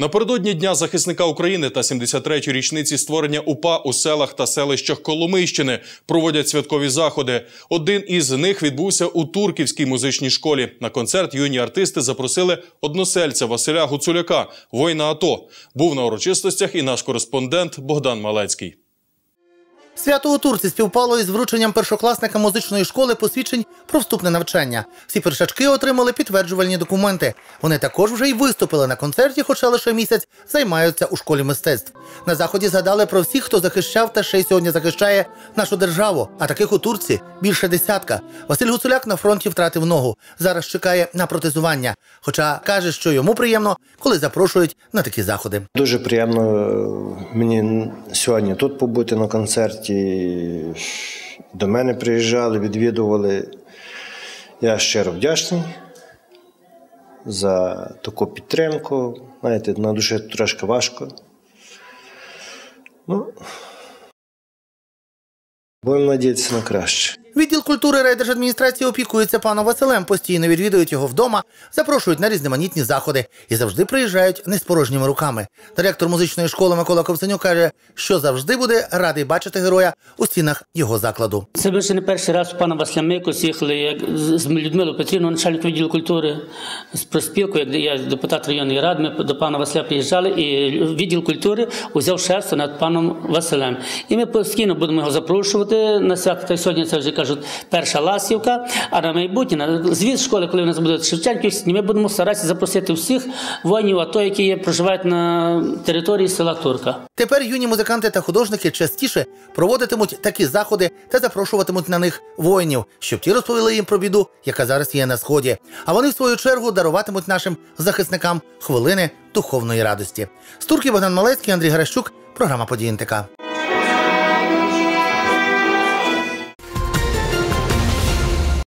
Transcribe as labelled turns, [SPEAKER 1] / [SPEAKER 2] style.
[SPEAKER 1] Напередодні Дня захисника України та 73-ї річниці створення УПА у селах та селищах Коломийщини проводять святкові заходи. Один із них відбувся у Турківській музичній школі. На концерт юні артисти запросили односельця Василя Гуцуляка, воїна АТО. Був на урочистостях і наш кореспондент Богдан Малецький.
[SPEAKER 2] Свято у Турці співпало із врученням першокласника музичної школи посвідчень про вступне навчання. Всі першачки отримали підтверджувальні документи. Вони також вже й виступили на концерті, хоча лише місяць займаються у школі мистецтв. На заході згадали про всіх, хто захищав та ще й сьогодні захищає нашу державу. А таких у Турці більше десятка. Василь Гуцуляк на фронті втратив ногу. Зараз чекає на протезування. Хоча каже, що йому приємно, коли запрошують на такі заходи.
[SPEAKER 3] Дуже приємно е, мені сьогодні тут побути на концерті. До мене приїжджали, відвідували. Я щиро вдячний за таку підтримку. Знаєте, на душі трошки важко. Ну, будемо надіятися на краще.
[SPEAKER 2] Відділ культури райдержадміністрації опікується паном Василем, постійно відвідують його вдома, запрошують на різноманітні заходи і завжди приїжджають не з порожніми руками. Директор музичної школи Микола Ковценюк каже, що завжди буде радий бачити героя у стінах його закладу.
[SPEAKER 4] Це ще не перший раз пана Василя Микос їхали як з Людмилою Петрівною, начальник відділу культури, з проспілкою, як я депутат районної ради, ми до пана Василя приїжджали, і відділ культури узяв шефство над паном Василем. І ми постійно будемо його запрошувати на свято. Та сьогодні це вже кажуть перша ласівка. А на майбутнє на звіт школи, коли в нас буде Шевченківські, ми будемо старатися запросити всіх воїнів, АТО, які є, проживають на території села Турка.
[SPEAKER 2] Тепер юні музиканти та художники частіше проводитимуть такі заходи та запрошуватимуть на них воїнів, щоб ті розповіли їм про біду, яка зараз є на сході. А вони в свою чергу даруватимуть нашим захисникам хвилини духовної радості. З турки Богдан Малецький, Андрій Гращук, програма «Події НТК».